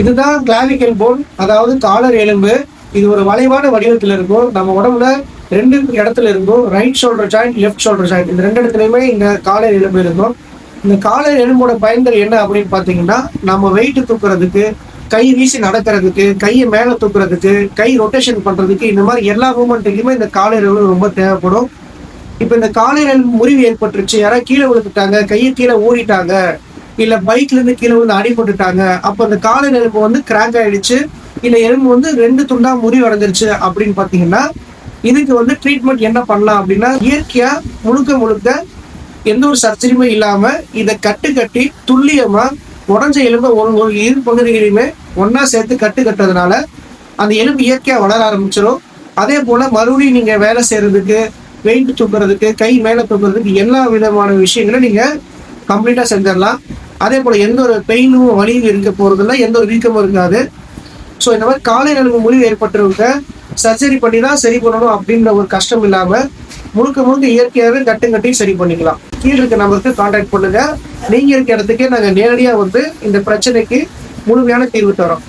இதுதான் clavicle phone அதாவது collar எலும்பு. இது ஒரு வளைவான வடிவத்தில் இருக்கும். நம்ம உடம்புல ரெண்டு இடத்துல இருக்கும். Right shoulder joint left shoulder joint இந்த ரெண்டு இடத்துலையுமே இந்த காலர் எலும்பு இருக்கும். இந்த காலர் எலும்போட பயன்கள் என்ன அப்படின்னு பார்த்தீங்கன்னா நம்ம வெயிட் தூக்குறதுக்கு கை வீசி நடக்கிறதுக்கு கையை மேலே தூக்குறதுக்கு கை ரொட்டேஷன் பண்ணுறதுக்கு இந்த மாதிரி எல்லா மூமெண்ட்டுக்குமே இந்த காலர் எலும்பு ரொம்ப தேவைப்படும். இப்போ இந்த காலையில் முறிவு ஏற்பட்டுருச்சு. யாராவது கீழே விழுந்துட்டாங்க கையை கீழே ஊறிட்டாங்க இல்ல பைக்ல இருந்து கீழே விழுந்து அடிபட்டுட்டாங்க அப்போ அந்த காலை எலும்பு வந்து கிராக் ஆயிடுச்சு. இல்ல எலும்பு வந்து ரெண்டு துண்டா முறிவு அடைஞ்சிருச்சு அப்படின்னு பாத்தீங்கன்னா இதுக்கு வந்து ட்ரீட்மெண்ட் என்ன பண்ணலாம் அப்படின்னா இயற்கையா முழுக்க முழுக்க எந்த ஒரு சர்ஜரியுமே இல்லாம இதை கட்டு கட்டி துல்லியமா உடஞ்ச எலும்பை ஒரு ஒரு இரு பகுதிகளையுமே ஒன்னா சேர்த்து கட்டு கட்டுறதுனால அந்த எலும்பு இயற்கையா வளர ஆரம்பிச்சிடும் அதே போல மறுபடியும் நீங்க வேலை செய்யறதுக்கு வெயிட் தூக்குறதுக்கு கை மேல தூக்குறதுக்கு எல்லா விதமான விஷயங்களும் நீங்க கம்ப்ளீட்டா செஞ்சிடலாம். அதே போல எந்த ஒரு பெயினும் வலியும் இருக்க போறதில்ல எந்த ஒரு வீக்கமும் இருக்காது. ஸோ இந்த மாதிரி காலை நலவு முடிவு ஏற்பட்டிருக்க சர்ஜரி பண்ணி தான் சரி பண்ணணும் அப்படின்ற ஒரு கஷ்டம் இல்லாம முழுக்க முழுக்க இயற்கையாகவே கட்டும் சரி பண்ணிக்கலாம். கீழே இருக்க நம்பருக்கு கான்டாக்ட் பண்ணுங்க. நீங்க இருக்க இடத்துக்கே நாங்கள் நேரடியாக வந்து இந்த பிரச்சனைக்கு முழுமையான தீர்வு தரோம்.